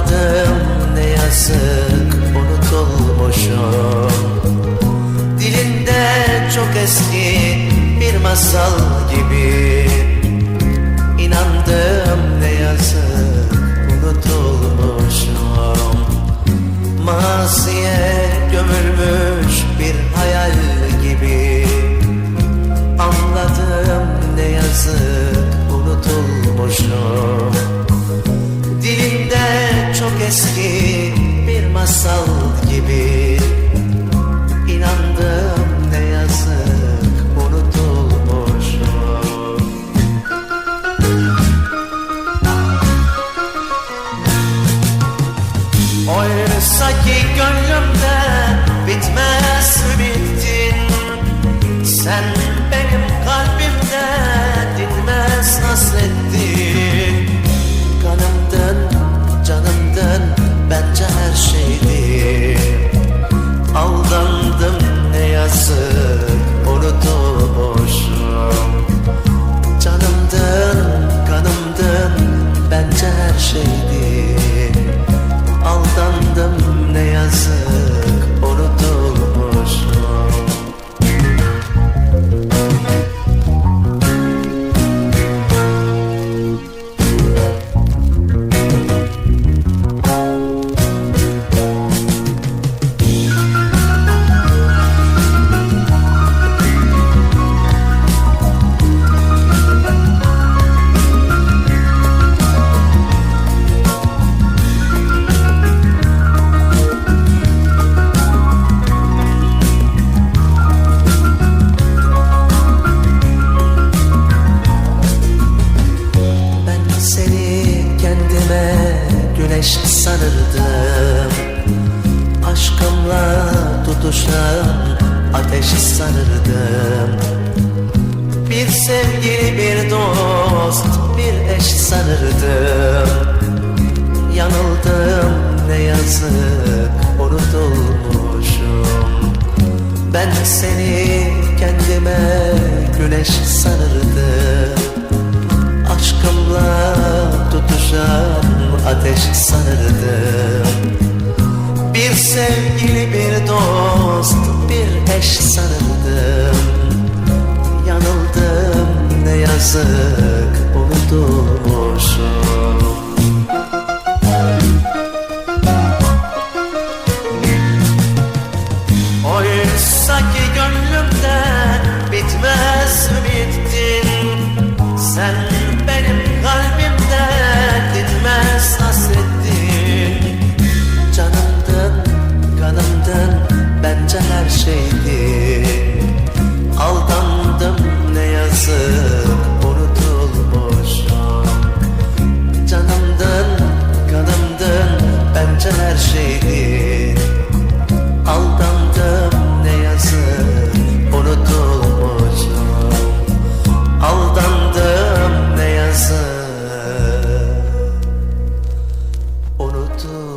Anladım ne yazık unutulmuşum. Dilinde çok eski bir masal gibi güneş sanırdım Aşkımla tutuşan ateş sanırdım Bir sevgili bir dost bir eş sanırdım Yanıldım ne yazık unutulmuşum. Ben seni sanırdım Bir sevgili bir dost bir eş sanırdım Yanıldım ne yazık her şeydi Aldandım ne yazık unutulmuşum Aldandım ne yazık unutulmuşum